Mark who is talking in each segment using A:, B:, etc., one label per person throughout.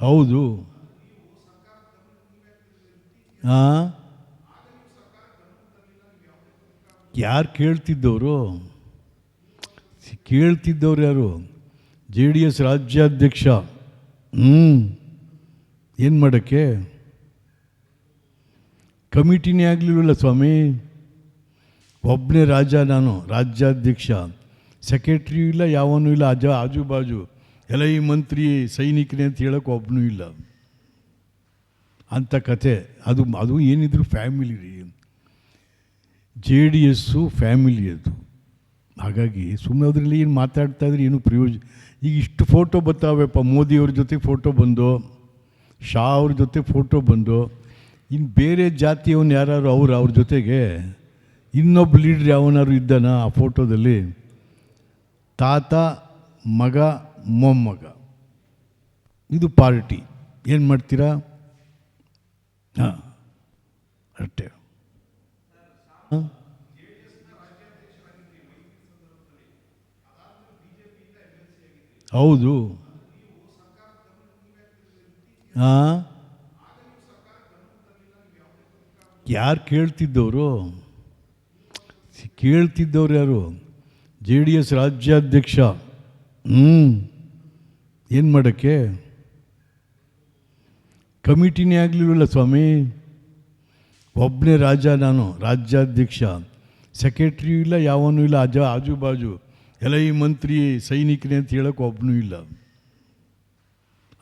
A: ಹೌದು. ಹಾಂ ಯಾರು ಕೇಳ್ತಿದ್ದವರು? ಕೇಳ್ತಿದ್ದವ್ರು ಯಾರು? ಜೆ ಡಿ ಎಸ್ ರಾಜ್ಯಾಧ್ಯಕ್ಷ. ಹ್ಞೂ ಏನು ಮಾಡೋಕ್ಕೆ? ಕಮಿಟಿನೇ ಆಗಲಿಲ್ವಲ್ಲ ಸ್ವಾಮಿ? ಒಬ್ಬನೇ ರಾಜ ನಾನು, ರಾಜ್ಯಾಧ್ಯಕ್ಷ. ಸೆಕ್ರೆಟ್ರಿಯೂ ಇಲ್ಲ, ಯಾವನೂ ಇಲ್ಲ, ಅಜ ಆಜು ಬಾಜು ಎಲ್ಲ ಈ ಮಂತ್ರಿ ಸೈನಿಕನೇ ಅಂತ ಹೇಳೋಕೆ ಒಬ್ಬನೂ ಇಲ್ಲ. ಅಂಥ ಕತೆ. ಅದು ಅದು ಏನಿದ್ರು ಫ್ಯಾಮಿಲಿ ರೀ. ಜೆ ಡಿ ಎಸ್ಸು ಫ್ಯಾಮಿಲಿ ಅದು. ಹಾಗಾಗಿ ಸುಮ್ಮನೆ ಅದರಲ್ಲಿ ಏನು ಮಾತಾಡ್ತಾ ಇದ್ರೆ ಏನು ಪ್ರಯೋಜನ ಈಗ ಇಷ್ಟು ಫೋಟೋ ಬರ್ತಾವೆಪ್ಪ ಮೋದಿಯವ್ರ ಜೊತೆ ಫೋಟೋ ಬಂದು, ಶಾ ಅವ್ರ ಜೊತೆ ಫೋಟೋ ಬಂದು ಇನ್ನು ಬೇರೆ ಜಾತಿಯವನು ಯಾರು ಅವ್ರು, ಅವ್ರ ಜೊತೆಗೆ ಇನ್ನೊಬ್ಬ ಲೀಡ್ರ್ ಯಾವನಾರು ಇದ್ದಾನ ಆ ಫೋಟೋದಲ್ಲಿ? ತಾತ ಮಗ ಮೊಮ್ಮಗ. ಇದು ಪಾರ್ಟಿ. ಏನು ಮಾಡ್ತೀರಾ? ಹಾಂ. ಅಷ್ಟೇ. ಹಾಂ. ಹೌದು. ಹಾಂ. ಯಾರು ಕೇಳ್ತಿದ್ದವರು? ಕೇಳ್ತಿದ್ದವ್ರು ಯಾರು? ಜೆ ಡಿ ಎಸ್ ರಾಜ್ಯಾಧ್ಯಕ್ಷ. ಹ್ಞೂ ಏನು ಮಾಡೋಕ್ಕೆ? ಕಮಿಟಿನೇ ಆಗಲಿಲ್ಲ ಸ್ವಾಮಿ? ಒಬ್ಬನೇ ರಾಜ ನಾನು, ರಾಜ್ಯಾಧ್ಯಕ್ಷ. ಸೆಕ್ರೆಟ್ರಿಯೂ ಇಲ್ಲ, ಯಾವನೂ ಇಲ್ಲ, ಅಜ ಆಜು ಬಾಜು ಎಲ್ಲ ಈ ಮಂತ್ರಿ, ಸೈನಿಕನೇ ಅಂತ ಹೇಳೋಕೆ ಒಬ್ಬನೂ ಇಲ್ಲ.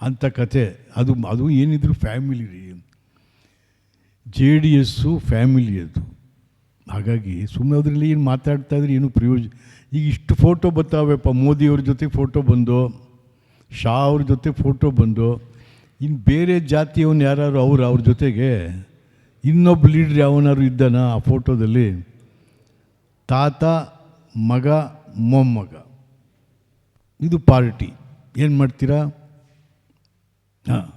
A: ಅಂಥ ಕತೆ. ಅದು ಅದು ಏನಿದ್ರು ಫ್ಯಾಮಿಲಿ ರೀ. ಜೆ ಡಿ ಎಸ್ಸು ಫ್ಯಾಮಿಲಿ ಅದು. ಹಾಗಾಗಿ ಸುಮ್ಮನೆ ಅದರಲ್ಲಿ ಏನು ಮಾತಾಡ್ತಾ ಇದ್ರೆ ಏನು ಪ್ರಯೋಜನ ಈಗ ಇಷ್ಟು ಫೋಟೋ ಬರ್ತಾವೆಪ್ಪ ಮೋದಿಯವ್ರ ಜೊತೆ ಫೋಟೋ ಬಂದು, ಶಾ ಅವ್ರ ಜೊತೆ ಫೋಟೋ ಬಂದು ಇನ್ನು ಬೇರೆ ಜಾತಿಯವನು ಯಾರು ಅವ್ರು, ಅವ್ರ ಜೊತೆಗೆ ಇನ್ನೊಬ್ಬ ಲೀಡ್ರ್ ಯಾವನಾರು ಇದ್ದಾನ ಆ ಫೋಟೋದಲ್ಲಿ ತಾತ, ಮಗ, ಮೊಮ್ಮಗ. ಇದು ಪಾರ್ಟಿ. ಏನು ಮಾಡ್ತೀರಾ? ಹಾಂ.